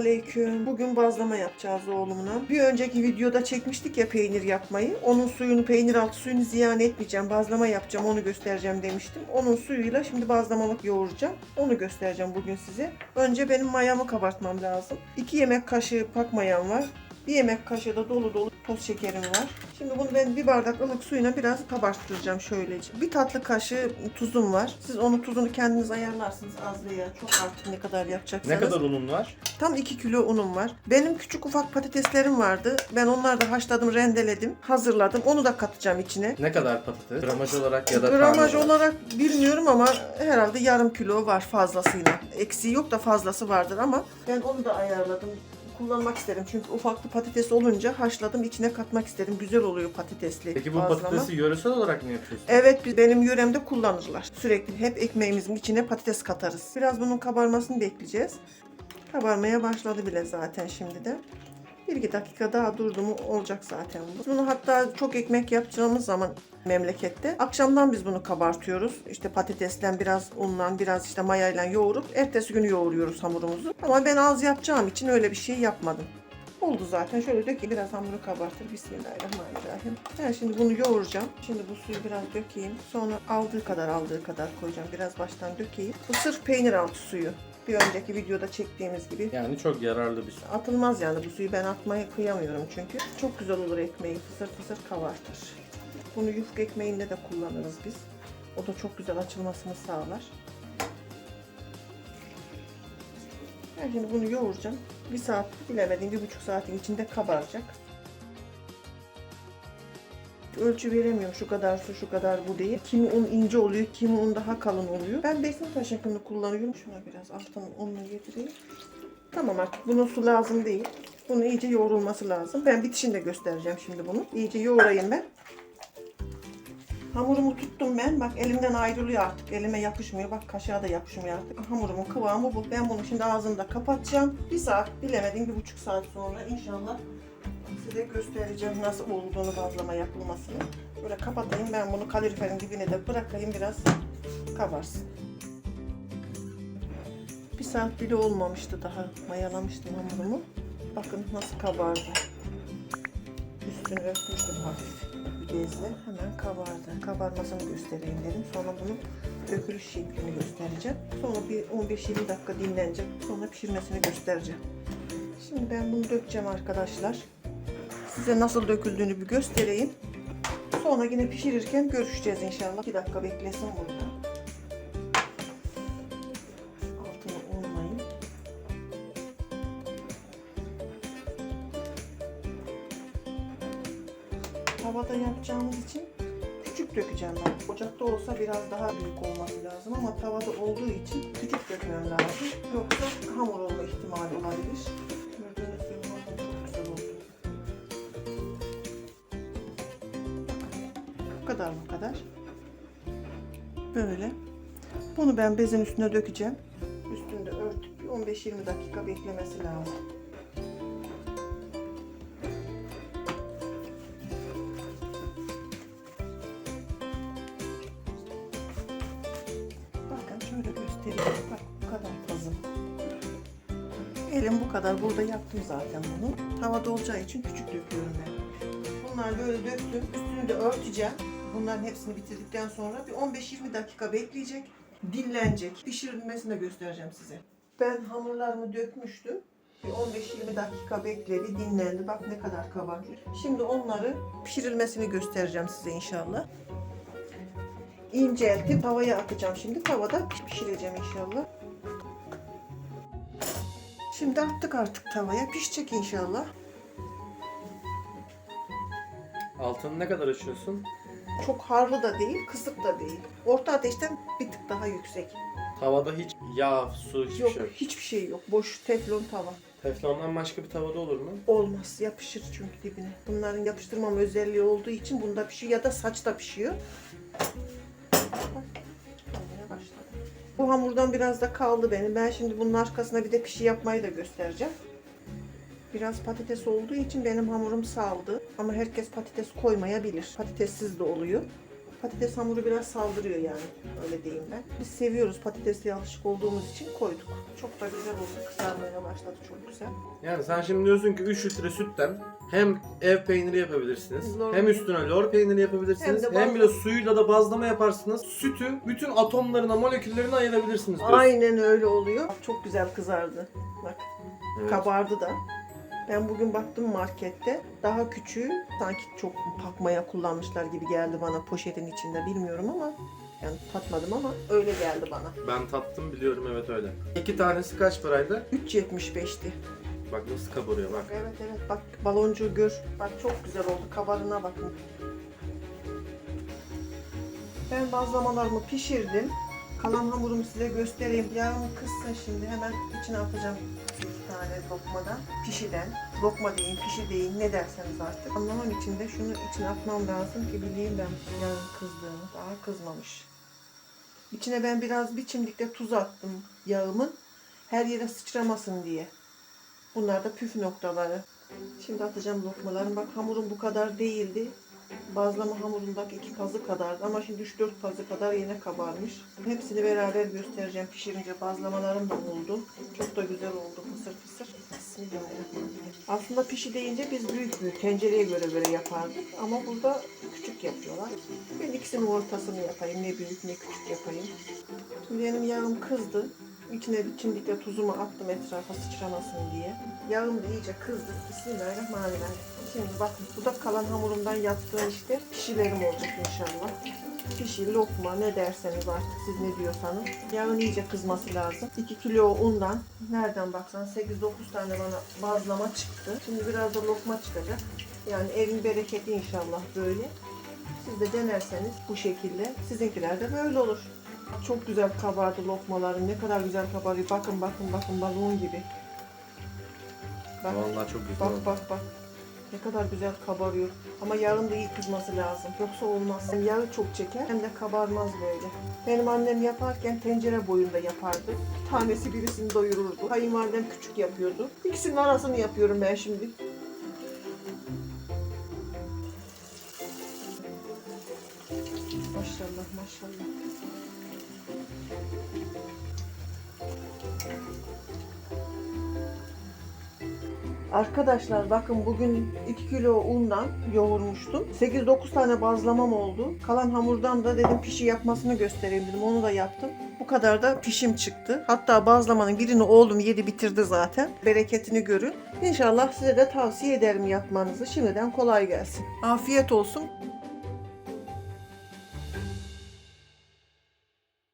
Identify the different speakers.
Speaker 1: aleyküm. Bugün bazlama yapacağız oğlumla. Bir önceki videoda çekmiştik ya peynir yapmayı. Onun suyunu, peynir altı suyunu ziyan etmeyeceğim. Bazlama yapacağım, onu göstereceğim demiştim. Onun suyuyla şimdi bazlamalık yoğuracağım. Onu göstereceğim bugün size. Önce benim mayamı kabartmam lazım. 2 yemek kaşığı pak mayam var. Bir yemek kaşığı da dolu dolu toz şekerim var. Şimdi bunu ben bir bardak ılık suyuna biraz kabarttıracağım şöylece. Bir tatlı kaşığı tuzum var. Siz onun tuzunu kendiniz ayarlarsınız az veya çok artık ne kadar yapacaksanız.
Speaker 2: Ne kadar unun var?
Speaker 1: Tam 2 kilo unum var. Benim küçük ufak patateslerim vardı. Ben onları da haşladım, rendeledim, hazırladım. Onu da katacağım içine.
Speaker 2: Ne kadar patates? Gramaj olarak ya da
Speaker 1: Gramaj
Speaker 2: tane
Speaker 1: olarak bilmiyorum ama herhalde yarım kilo var fazlasıyla. Eksiği yok da fazlası vardır ama ben onu da ayarladım. Kullanmak isterim çünkü ufaklı patates olunca haşladım içine katmak isterim. Güzel oluyor patatesli
Speaker 2: Peki bu
Speaker 1: bazlama.
Speaker 2: patatesi yöresel olarak mı yapıyorsun?
Speaker 1: Evet biz- benim yöremde kullanırlar. Sürekli hep ekmeğimizin içine patates katarız. Biraz bunun kabarmasını bekleyeceğiz. Kabarmaya başladı bile zaten şimdiden. Bir iki dakika daha durdu mu olacak zaten bu. Bunu hatta çok ekmek yapacağımız zaman memlekette akşamdan biz bunu kabartıyoruz. İşte patatesten biraz unla biraz işte mayayla yoğurup ertesi günü yoğuruyoruz hamurumuzu. Ama ben az yapacağım için öyle bir şey yapmadım. Oldu zaten. Şöyle dökeyim. Biraz hamuru kabartır. Bismillahirrahmanirrahim. Ben şimdi bunu yoğuracağım. Şimdi bu suyu biraz dökeyim. Sonra aldığı kadar aldığı kadar koyacağım. Biraz baştan dökeyim. Bu sırf peynir altı suyu. Bir önceki videoda çektiğimiz gibi.
Speaker 2: Yani çok yararlı bir su.
Speaker 1: Atılmaz yani bu suyu ben atmaya kıyamıyorum çünkü. Çok güzel olur ekmeği. Fısır fısır kabartır. Bunu yufka ekmeğinde de kullanırız biz. O da çok güzel açılmasını sağlar. Ben şimdi bunu yoğuracağım. Bir saat bilemediğim bir buçuk saatin içinde kabaracak. Ölçü veremiyorum şu kadar su şu kadar bu değil. Kimi un ince oluyor kimi un daha kalın oluyor. Ben besin taşakını kullanıyorum. Şuna biraz alttan ununu getireyim. Tamam artık bunun su lazım değil. Bunun iyice yoğrulması lazım. Ben bitişini de göstereceğim şimdi bunu. İyice yoğurayım ben. Hamurumu tuttum ben. Bak elimden ayrılıyor artık. Elime yapışmıyor. Bak kaşığa da yapışmıyor artık. Hamurumun kıvamı bu. Ben bunu şimdi ağzımda kapatacağım. Bir saat bilemedim bir buçuk saat sonra inşallah size göstereceğim nasıl olduğunu bazlama yapılmasını. Böyle kapatayım ben bunu kaloriferin dibine de bırakayım biraz kabarsın. Bir saat bile olmamıştı daha mayalamıştım hamurumu. Bakın nasıl kabardı. Üstünü örtmüştüm hafif bezle. Hemen kabardı. Kabarmasını göstereyim dedim. Sonra bunun dökülüş şeklini göstereceğim. Sonra bir 15-20 dakika dinlenecek. Sonra pişirmesini göstereceğim. Şimdi ben bunu dökeceğim arkadaşlar. Size nasıl döküldüğünü bir göstereyim. Sonra yine pişirirken görüşeceğiz inşallah. 2 dakika beklesin burada. Tavada yapacağımız için küçük dökeceğim ben. Ocakta olsa biraz daha büyük olması lazım ama tavada olduğu için küçük dökmem lazım. Yoksa hamur olma ihtimali olabilir. Bu kadar bu kadar. Böyle. Bunu ben bezin üstüne dökeceğim. Üstünde örtüp bir 15-20 dakika beklemesi lazım. Bak bu kadar fazla. Elim bu kadar. Burada yaptım zaten bunu. Tavada olacağı için küçük döküyorum ben. Bunlar böyle döktüm. Üstünü de örteceğim. Bunların hepsini bitirdikten sonra bir 15-20 dakika bekleyecek. Dinlenecek. Pişirilmesini de göstereceğim size. Ben hamurlarımı dökmüştüm. Bir 15-20 dakika bekledi, dinlendi. Bak ne kadar kabarmış. Şimdi onları pişirilmesini göstereceğim size inşallah. İnceltip tavaya atacağım şimdi. Tavada pişireceğim inşallah. Şimdi attık artık tavaya. Pişecek inşallah.
Speaker 2: Altını ne kadar açıyorsun?
Speaker 1: Çok harlı da değil, kısık da değil. Orta ateşten bir tık daha yüksek.
Speaker 2: Tavada hiç yağ, su hiçbir
Speaker 1: yok,
Speaker 2: şey yok.
Speaker 1: hiçbir şey yok. Boş teflon tava.
Speaker 2: Teflondan başka bir tavada olur mu?
Speaker 1: Olmaz, yapışır çünkü dibine. Bunların yapıştırmam özelliği olduğu için bunda pişiyor ya da saçta pişiyor. Bu hamurdan biraz da kaldı benim. Ben şimdi bunun arkasına bir de pişi yapmayı da göstereceğim. Biraz patates olduğu için benim hamurum saldı. Ama herkes patates koymayabilir. Patatessiz de oluyor. Patates hamuru biraz saldırıyor yani. Öyle diyeyim ben. Biz seviyoruz patatesle alışık olduğumuz için koyduk. Çok da güzel oldu. Kızarmaya başladı çok güzel.
Speaker 2: Yani sen şimdi diyorsun ki 3 litre sütten hem ev peyniri yapabilirsiniz,
Speaker 1: Lor
Speaker 2: hem üstüne lor peyniri yapabilirsiniz,
Speaker 1: Hem
Speaker 2: hem, bile suyuyla da bazlama yaparsınız. Sütü bütün atomlarına, moleküllerine ayırabilirsiniz diyorsun.
Speaker 1: Aynen öyle oluyor. Çok güzel kızardı. Bak
Speaker 2: Evet.
Speaker 1: kabardı da. Ben bugün baktım markette. Daha küçüğü sanki çok pakmaya kullanmışlar gibi geldi bana poşetin içinde bilmiyorum ama yani tatmadım ama öyle geldi bana.
Speaker 2: Ben tattım biliyorum evet öyle. İki tanesi kaç paraydı?
Speaker 1: 3.75'ti.
Speaker 2: Bak nasıl kabarıyor bak.
Speaker 1: Evet evet bak baloncuğu gör. Bak çok güzel oldu. Kabarına bakın. Ben bazlamalarımı pişirdim. Kalan hamurumu size göstereyim. Yağım kızsın şimdi. Hemen içine atacağım bir tane lokmadan. Pişiden. Lokma deyin, pişi deyin ne derseniz artık. Anlamam için de şunu içine atmam lazım ki bileyim ben yağın kızdığını. Daha kızmamış. İçine ben biraz bir çimdikle tuz attım yağımın. Her yere sıçramasın diye. Bunlar da püf noktaları. Şimdi atacağım lokmalarım. Bak hamurum bu kadar değildi. Bazlama hamurundaki iki pazı kadardı ama şimdi 3-4 pazı kadar yine kabarmış. Hepsini beraber göstereceğim pişirince bazlamalarım da oldu. Çok da güzel oldu fısır fısır. Aslında pişi deyince biz büyük büyük tencereye göre böyle yapardık ama burada küçük yapıyorlar. Ben ikisinin ortasını yapayım. Ne büyük ne küçük yapayım. Şimdi benim yağım kızdı. İçine çimdikle tuzumu attım etrafa sıçramasın diye. Yağım da iyice kızdı. Bismillahirrahmanirrahim. Şimdi bakın bu da kalan hamurumdan yaptığım işte pişilerim olacak inşallah. Pişi, lokma ne derseniz artık siz ne diyorsanız. Yağın iyice kızması lazım. 2 kilo undan nereden baksan 8-9 tane bana bazlama çıktı. Şimdi biraz da lokma çıkacak. Yani evin bereketi inşallah böyle. Siz de denerseniz bu şekilde sizinkiler de böyle olur. Çok güzel kabardı lokmalarım. Ne kadar güzel kabarıyor. Bakın bakın bakın balon gibi. Bak
Speaker 2: Vallahi çok güzel
Speaker 1: bak bak bak. Ne kadar güzel kabarıyor. Ama yağın da iyi kızması lazım. Yoksa olmaz. Hem yağı çok çeker hem de kabarmaz böyle. Benim annem yaparken tencere boyunda yapardı. Bir tanesi birisini doyururdu. Kayınvalidem küçük yapıyordu. İkisinin arasını yapıyorum ben şimdi. Maşallah maşallah. Arkadaşlar bakın bugün 2 kilo undan yoğurmuştum. 8-9 tane bazlamam oldu. Kalan hamurdan da dedim pişi yapmasını göstereyim dedim. Onu da yaptım. Bu kadar da pişim çıktı. Hatta bazlamanın birini oğlum yedi bitirdi zaten. Bereketini görün. İnşallah size de tavsiye ederim yapmanızı. Şimdiden kolay gelsin. Afiyet olsun.